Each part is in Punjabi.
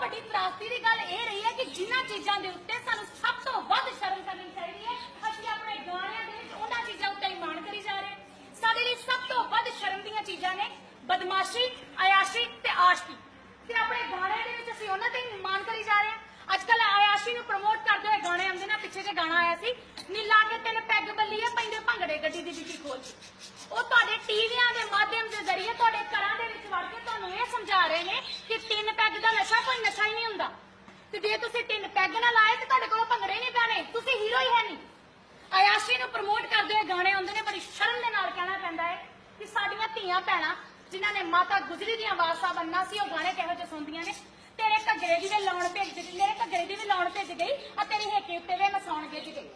ਤੋਂ ਵੱਡੀ ਤਰਾਸਦੀ ਦੀ ਗੱਲ ਇਹ ਰਹੀ ਹੈ ਕਿ ਜਿਨ੍ਹਾਂ ਚੀਜ਼ਾਂ ਦੇ ਉੱਤੇ ਸਾਨੂੰ ਸਭ ਤੋਂ ਵੱਧ ਸ਼ਰਮ ਕਰਨੀ ਚਾਹੀਦੀ ਹੈ। ਅਸੀਂ ਆਪਣੇ ਗਾਣਿਆਂ ਦੇ ਵਿੱਚ ਉਹਨਾਂ ਚੀਜ਼ਾਂ ਉੱਤੇ ਹੀ ਕਰੀ ਜਾ ਰਹੇ ਸਾਡੇ ਲਈ ਸਭ ਤੋਂ ਵੱਧ ਸ਼ਰਮ ਦੀਆਂ ਚੀਜ਼ਾਂ ਨੇ ਬਦਮਾਸ਼ੀ ਆਯਾਸ਼ੀ ਤੇ ਆਸ਼ਕੀ। ਤੇ ਆਪਣੇ ਗਾਣਿਆਂ ਦੇ ਵਿੱਚ ਅਸੀਂ ਉਹਨਾਂ ਤੇ ਹੀ ਕਰੀ ਜਾ ਰਹੇ ਹਾਂ। ਅੱਜ ਕੱਲ ਆਯਾਸ਼ੀ ਨੂੰ ਪ੍ਰਮੋਟ ਕਰਦੇ ਹੋਏ ਗਾਣੇ ਆਉਂਦੇ ਨੇ। ਪਿੱਛੇ ਜੇ ਗਾਣਾ ਆਇਆ ਸੀ, ਨੀਲਾ ਕੇ ਤਿੰਨ ਪੈਗ ਬੱਲੀਏ ਪੈਂਦੇ ਭੰਗੜੇ ਗੱਡੀ ਦੀ ਡਿੱਗੀ ਖੋਲ ਉਹ ਤੁਹਾਡੇ ਟੀਵੀਆਂ ਦੇ ਜ਼ਰੀਏ ਤੁਹਾਡੇ ਘਰਾਂ ਦੇ ਵਿੱਚ ਵੜ ਕੇ ਤੁਹਾਨੂੰ ਇਹ ਸਮਝਾ ਰਹੇ ਨੇ ਕਿ ਤਿੰਨ ਪੈਗ ਦਾ ਨਸ਼ਾ ਕੋਈ ਨਸ਼ਾ ਹੀ ਨਹੀਂ ਹੁੰਦਾ ਤੇ ਜੇ ਤੁਸੀਂ ਤਿੰਨ ਪੈਗ ਨਾ ਲਾਏ ਤੇ ਤੁਹਾਡੇ ਕੋਲ ਭੰਗੜੇ ਨਹੀਂ ਪੈਣੇ, ਤੁਸੀਂ ਹੀਰੋ ਹੀ ਹੈ ਨਹੀਂ। ਆਯਾਸ਼ੀ ਨੂੰ ਪ੍ਰਮੋਟ ਕਰਦੇ ਹੋਏ ਗਾਣੇ ਆਉਂਦੇ ਨੇ, ਬੜੀ ਸ਼ਰਮ ਦੇ ਨਾਲ ਕਹਿਣਾ ਪੈਂਦਾ ਹੈ ਕਿ ਸਾਡੀਆਂ ਧੀਆਂ ਭੈਣਾਂ, ਜਿਨ੍ਹਾਂ ਨੇ ਮਾਤਾ ਗੁਜਰੀ ਦੀਆਂ ਆਵਾਜ਼ਾਂ ਬੰਨਾ ਸੀ, ਉਹ ਗਾਣੇ ਕਿਹੋ ਜਿਹੇ ਸੁਣਦੀਆਂ ਨੇ? ਤੇਰੇ ਘੱਗਰੇ ਦੀ ਵੀ ਲਾਉਣ ਭੇਜ ਗਈ ਮੇਰੇ ਘੱਗਰੇ ਦੀ ਵੀ ਲਾਉਣ ਭੇਜ ਗਈ ਆ ਤੇਰੀ ਹੇਕੇ ਉੱਤੇ ਵੀ ਮੈਂ ਭੇਜ ਗਈ।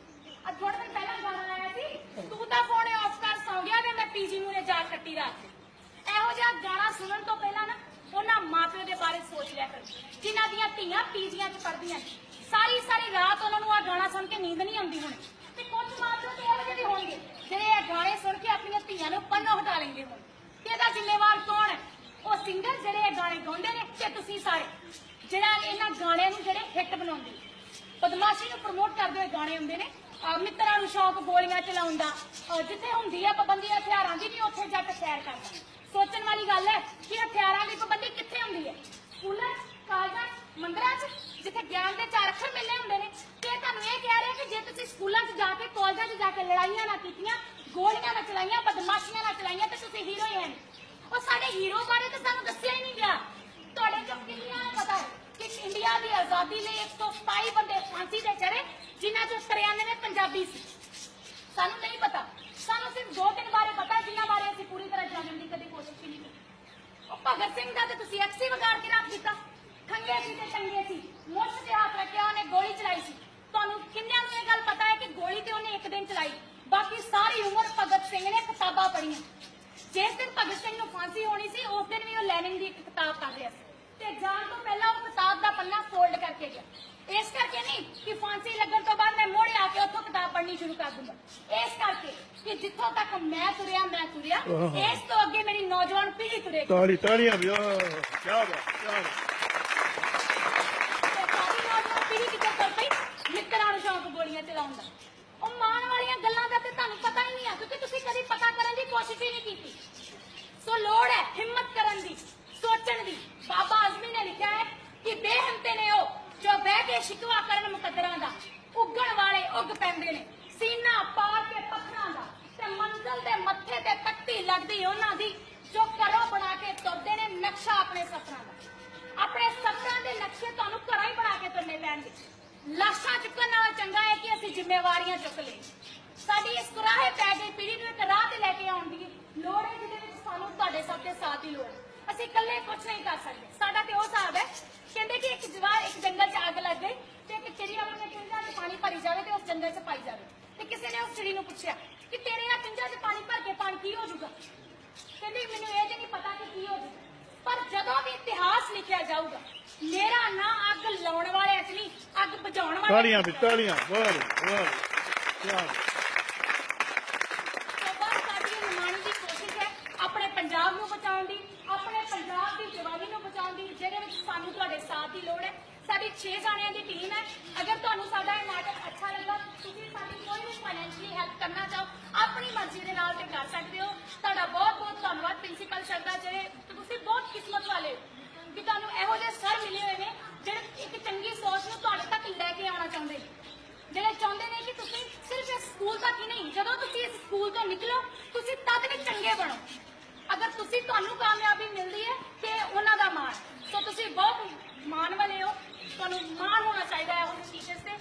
ਅੱਜ ਥੋੜੇ ਦਿਨ ਪਹਿਲਾਂ ਗਾਣਾ ਆਇਆ ਸੀ, ਤੂੰ ਤਾਂ ਫੋਨ ਆਫ ਕਰ ਸੌਂ ਗਿਆ ਤੇ ਮੈਂ ਪੀਜੀ ਨੂੰ ਨੇ ਜਾ ਕੱਟੀ ਰਾਤ। ਇਹੋ ਜਿਹਾ ਗਾਣਾ ਸੁਣਨ ਤੋਂ ਪਹਿਲਾਂ ਨਾ ਉਹਨਾਂ ਮਾਪਿਆਂ ਦੇ ਬਾਰੇ ਸੋਚ ਲਿਆ ਕਰੋ। ਜਿਨ੍ਹਾਂ ਦੀਆਂ ਧੀਆਂ ਪੀਜੀਆਂ 'ਚ ਪੜ੍ਹਦੀਆਂ ਸਾਰੀ ਸਾਰੀ ਰਾਤ ਉਹਨਾਂ ਨੂੰ ਆ ਗਾਣਾ ਸੁਣ ਕੇ ਨੀਂਦ ਨਹੀਂ ਆਉਂਦੀ ਹੋਣੀ। ਤੇ ਕੁਝ ਮਾਪਿਓ ਤੇ ਇਹੋ ਜਿਹੇ ਵੀ ਹੋਣਗੇ, ਜਿਹੜੇ ਇਹ ਗਾਣੇ ਸੁਣ ਕੇ ਆਪਣੀਆਂ ਧੀਆਂ ਨੂੰ ਪੰਨੋਂ ਹਟਾ ਲੈਂਦੇ ਹੋਣ। ਤੇ ਇਹਦਾ ਜ਼ਿੰਮੇਵਾਰ ਕੌਣ ਹੈ? ਉਹ ਸਿੰਗਰ ਜਿਹੜੇ ਇਹ ਗਾਣੇ ਗਾਉਂਦੇ ਨੇ ਤੇ ਤੁਸੀਂ ਸਾਰੇ, ਜਿਹੜਾ ਇਹਨਾਂ ਗਾਣਿਆਂ ਨੂੰ ਜਿਹੜੇ ਹਿੱਟ ਬਣਾਉਂਦੇ। ਬਦਮਾਸ਼ੀ ਨੂੰ ਪ੍ਰਮੋਟ ਕਰਦੇ ਹੋਏ ਗਾਣੇ ਹੁੰਦੇ ਨੇ। ਮਿੱਤਰਾਂ ਨੂੰ ਸ਼ੌਕ ਗੋਲੀਆਂ ਚਲਾਉਣ ਦਾ। ਜਿੱਥੇ ਹੁੰਦੀ ਹੈ ਪਾਬੰਦੀ ਹਥਿਆਰਾਂ ਦੀ ਨਹੀਂ ਉੱਥੇ ਜੱਟ ਸੈਰ ਕਰਦਾ। ਸੋਚਣ ਵਾਲੀ ਗੱਲ ਹੈ ਕਿ ਹਥਿਆਰਾਂ ਦੀ ਪਾਬੰਦੀ ਕਿੱਥੇ ਹੁੰਦੀ ਹੈ? ਸਕੂਲਾਂ ਕਾਲਜਾਂ ਮੰਦਰਾਂ 'ਚ, ਜਿੱਥੇ ਗਿਆਨ ਦੇ ਚਾਰ ਅੱਖਰ ਮਿਲਨੇ ਹੁੰਦੇ ਨੇ। ਤੇ ਤੁਹਾਨੂੰ ਇਹ ਕਹਿ ਰਿਹਾ ਕਿ ਜੇ ਤੁਸੀਂ ਸਕੂਲਾਂ 'ਚ ਜਾ ਕੇ, ਕਾਲਜਾਂ 'ਚ ਜਾ ਕੇ ਲੜਾਈਆਂ ਨਾ ਕੀਤੀਆਂ, ਗੋਲੀਆਂ ਨਾ ਚਲਾਈਆਂ, ਬਦਮਾਸ਼ੀਆਂ ਨਾ ਚਲਾਈਆਂ, ਤੇ ਤੁਸੀਂ ਹੀਰੋ ਹੀ ਹੈ ਉਹ ਸਾਡੇ ਹੀਰੋ ਬਾਰੇ ਤਾਂ ਸਾਨੂੰ ਦੱਸਿਆ ਹੀ ਨਹੀਂ ਗਿਆ। ਤੁਹਾਡੇ ਚੋਂ ਕਿੰਨੀਆਂ ਨੂੰ ਪਤਾ ਹੈ ਕਿ ਇੰਡੀਆ ਦੀ ਆਜ਼ਾਦੀ ਲਈ 127 ਬੰਦੇ ਫਾਂਸੀ ਦੇ ਚੜੇ ਜਿਨ੍ਹਾਂ ਚੋਂ 93 ਪੰਜਾਬੀ ਸੀ। ਸਾਨੂੰ ਨਹੀਂ ਪਤਾ ਸਾਨੂੰ ਸਿਰਫ ਦੋ ਤਿੰਨ ਬਾਰੇ ਪਤਾ ਹੈ ਜਿਨ੍ਹਾਂ ਬਾਰੇ ਅਸੀਂ ਪੂਰੀ ਤਰ੍ਹਾਂ ਜਾਣਨ ਦੀ ਕਦੇ ਕੋਸ਼ਿਸ਼ ਹੀ ਨਹੀਂ ਕੀਤੀ ਉਹ ਭਗਤ ਸਿੰਘ ਦਾ ਤੇ ਤੁਸੀਂ ਅਕਸੀ ਵਿਗਾੜ ਕੇ ਰੱਖ ਦਿੱਤਾ। ਖੰਗੇ ਸੀ ਤੇ ਚੰਗੇ ਸੀ। ਮੁੱਠ ਤੇ ਹੱਥ ਰੱਖਿਆ ਉਹਨੇ, ਗੋਲੀ ਚਲਾਈ ਸੀ। ਤੁਹਾਨੂੰ ਕਿੰਨਿਆਂ ਨੂੰ ਇਹ ਗੱਲ ਪਤਾ ਹੈ ਕਿ ਗੋਲੀ ਤੇ ਉਹਨੇ ਇੱਕ ਦਿਨ ਚਲਾਈ? ਬਾਕੀ ਸਾਰੀ ਉਮਰ ਭਗਤ ਸਿੰਘ ਨੇ ਕਿਤਾਬਾਂ ਪੜ੍ਹੀਆਂ। ਜਿਸ ਦਿਨ ਭਗਤ ਸਿੰਘ ਨੂੰ ਫਾਂਸੀ ਹੋਣੀ ਸੀ, ਉਸ ਦਿਨ ਵੀ ਉਹ ਲੈਨਿਨ ਦੀ ਇੱਕ ਕਿਤਾਬ ਪੜ੍ਹ ਰਿਹਾ ਸੀ। ਤੇ ਜਾਣ ਤੋਂ ਪਹਿਲਾਂ ਉਹ ਕਿਤਾਬ ਦਾ ਪੰਨਾ ਫੋਲਡ ਕਰਕੇ ਗਿਆ। ਇਸ ਕਰਕੇ ਨਹੀਂ ਕਿ ਫਾਂਸੀ ਲੱਗਣ ਤੋਂ ਬਾਅਦ ਮੈਂ ਮੁੜ ਆ ਕੇ ਉੱਥੋਂ ਕਿਤਾਬ ਪੜ੍ਹਨੀ ਸ਼ੁਰੂ ਕਰ ਦੂੰਗਾ ਇਸ ਕਰਕੇ ਕਿ ਜਿੱਥੋਂ ਤੱਕ ਮੈਂ ਤੁਰਿਆ ਮੈਂ ਤੁਰਿਆ ਇਸ ਤੋਂ ਅੱਗੇ ਮੇਰੀ ਨੌਜਵਾਨ ਪੀੜ੍ਹੀ ਤੁਰੇਗੀ ਤਾਲੀ ਤਾਲੀਆਂ ਵੀ ਆਹ, ਕਿਆ ਬਾਤ ਕਿਆ ਬਾਤ। ਤੇ ਸਾਡੀ ਨੌਜਵਾਨ ਪੀੜ੍ਹੀ ਕਿੱਥੇ ਤੁਰ ਪਈ? ਮਿੱਤਰਾਂ ਨੂੰ ਸ਼ੌਂਕ ਗੋਲੀਆਂ ਚਲਾਉਣ ਦਾ ਉਹ ਮਾਣ ਵਾਲੀਆਂ ਗੱਲਾਂ ਦਾ ਤੇ ਤੁਹਾਨੂੰ ਪਤਾ ਹੀ ਨਹੀਂ ਆ ਕਿਉਂਕਿ ਤੁਸੀਂ ਕਦੀ ਪਤਾ ਕਰਨ ਦੀ ਕੋਸ਼ਿਸ਼ ਹੀ ਨਹੀਂ ਕੀਤੀ ਸੋ ਲੋੜ ਹੈ ਹਿੰਮਤ ਕਰਨ ਦੀ ਸੋਚਣ ਦੀ ਬਾਬਾ ਆਜ਼ਮੀ ਨੇ ਲਿਖਿਆ ਹੈ ਕਿ ਬੇਹਿੰਮਤੇ ਨੇ ਉਹ ਜੋ ਬਹਿ ਕੇ ਸ਼ਿਕਵਾ ਕਰਨ ਮੁਕੱਦਰਾਂ ਦਾ ਉੱਗਣ ਵਾਲੇ ਉੱਗ ਪੈਂਦੇ ਨੇ ਸੀਨਾ ਪਾਰ ਕੇ ਪੱਥਰਾਂ ਦਾ ਤੇ ਮੰਜ਼ਲ ਦੇ ਮੱਥੇ ਤੇ ਪੱਟੀ ਲੱਗਦੀ ਉਹਨਾਂ ਦੀ। ਜੋ ਘਰੋਂ ਬਣਾ ਕੇ ਤੁਰਦੇ ਨੇ ਨਕਸ਼ਾ ਆਪਣੇ ਸਫਰਾਂ ਦਾ। ਆਪਣੇ ਸਫਰਾਂ ਦੇ ਨਕਸ਼ੇ ਤੁਹਾਨੂੰ ਘਰਾਂ ਹੀ ਬਣਾ ਕੇ ਤੁਰਨੇ ਪੈਣਗੇ। ਲਾਸ਼ਾਂ ਚੁੱਕਣ ਨਾਲੋਂ ਚੰਗਾ ਹੈ ਕਿ ਅਸੀਂ ਜ਼ਿੰਮੇਵਾਰੀਆਂ ਚੁੱਕ ਲਈਏ ਸਾਡੀ ਇਸ ਕੁਰਾਹੇ ਪੈ ਗਈ ਪੀੜ੍ਹੀ ਨੂੰ ਇੱਕ ਰਾਹ ਤੇ ਲੈ ਕੇ ਆਉਣ ਦੀ ਲੋੜ ਹੈ ਜਿਹਦੇ ਵਿੱਚ ਸਾਨੂੰ ਤੁਹਾਡੇ ਸਭ ਦੇ ਸਾਥ ਦੀ ਲੋੜ। ਹੈ ਅਸੀਂ ਇਕੱਲੇ ਕੁਝ ਨਹੀਂ ਕਰ ਸਕਦੇ। ਸਾਡਾ ਤੇ ਉਹ ਹਿਸਾਬ ਹੈ, ਕਹਿੰਦੇ ਕਿ ਇੱਕ ਜਵਾਰ ਇੱਕ ਜੰਗਲ 'ਚ ਅੱਗ ਲੱਗ ਗਈ ਤੇ ਇੱਕ ਚਿੜੀ ਆਪਣੇ ਚੁੰਝਾਂ ਪਾਣੀ ਭਰੀ ਜਾਵੇ ਤੇ ਉਸ ਜੰਗਲ 'ਚ ਪਾਈ ਜਾਵੇ। ਤੇ ਕਿਸੇ ਨੇ ਉਸ ਚਿੜੀ ਨੂੰ ਪੁੱਛਿਆ ਕਿ ਤੇਰੇ ਆ ਚੁੰਝਾਂ 'ਚ ਪਾਣੀ ਭਰ ਕੇ ਪਾਣੀ ਕੀ ਹੋ ਜਾਊਗਾ? ਕਹਿੰਦੀ ਮੈਨੂੰ ਇਹ ਤੇ ਨਹੀਂ ਪਤਾ ਕਿ ਕੀ ਹੋ ਜਾਊਗਾ। ਪਰ ਜਦੋਂ ਵੀ ਇਤਿਹਾਸ ਲਿਖਿਆ ਜਾਊਗਾ ਮੇਰਾ ਨਾਂ ਅੱਗ ਲਾਉਣ ਵਾਲੇ ਚ ਨਹੀਂ ਅੱਗ ਬੁਝਾਉਣ ਵਾਲੇ ਤਾਲੀਆਂ ਵੀ ਤਾਲੀਆਂ ਵਾਹ ਵਾਹ ਆਪਣੇ ਪੰਜਾਬ ਨੂੰ ਬਚਾਉਣ ਦੀ ਆਪਣੇ ਪੰਜਾਬ ਦੀ ਜਵਾਨੀ ਨੂੰ ਬਚਾਉਣ ਦੀ ਜਿਹਦੇ ਵਿੱਚ ਸਾਨੂੰ ਤੁਹਾਡੇ ਸਾਥ ਦੀ ਲੋੜ ਹੈ। ਸਾਡੀ 6 ਜਾਣਿਆਂ ਦੀ ਟੀਮ ਹੈ। ਅਗਰ ਤੁਹਾਨੂੰ ਸਾਡਾ ਇਹ ਨਾਟਕ ਅੱਛਾ ਲੱਗਾ, ਤੁਸੀਂ ਸਾਡੀ ਕੋਈ ਵੀ ਫਾਈਨੈਂਸ਼ੀਅਲੀ ਹੈਲਪ ਕਰਨਾ ਚਾਹੋ, ਆਪਣੀ ਮਰਜ਼ੀ ਦੇ ਨਾਲ ਤੇ ਕਰ ਸਕਦੇ ਹੋ। ਤੁਹਾਡਾ ਬਹੁਤ ਬਹੁਤ ਧੰਨਵਾਦ ਪ੍ਰਿੰਸੀਪਲ ਸਰ ਦਾ, ਜਿਹੜੇ ਤੁਸੀਂ ਬਹੁਤ ਕਿਸਮਤ ਵਾਲੇ ਕਿ ਤੁਹਾਨੂੰ ਇਹੋ ਜਿਹੇ ਸਰ ਮਿਲੇ ਹੋਏ ਨੇ, ਜਿਹੜੇ ਇੱਕ ਚੰਗੀ ਸੋਚ ਨੂੰ ਤੁਹਾਡੇ ਤੱਕ ਲੈ ਕੇ ਆਉਣਾ ਚਾਹੁੰਦੇ ਜਿਹੜੇ ਚਾਹੁੰਦੇ ਨੇ ਕਿ ਤੁਸੀਂ ਸਿਰਫ ਇਸ ਸਕੂਲ ਤੱਕ ਹੀ ਨਹੀਂ, ਜਦੋਂ ਤੁਸੀਂ ਇਸ ਸਕੂਲ ਤੋਂ ਨਿਕਲੋ, ਤੁਸੀਂ ਤਦ ਵੀ ਚੰਗੇ ਬਣੋ। ਅਗਰ ਤੁਸੀਂ ਤੁਹਾਨੂੰ ਕਾਮਯਾਬੀ ਮਿਲਦੀ ਹੈ, ਤੇ ਉਹਨਾਂ ਦਾ ਮਾਣ। ਸੋ ਤੁਸੀਂ ਬਹੁਤ ਮਾਣ ਵਾਲੇ ਹੋ ਤੁਹਾਨੂੰ ਮਾਣ ਹੋਣਾ ਚਾਹੀਦਾ ਹੈ ਉਹ ਟੀਚਰਸ ਤੇ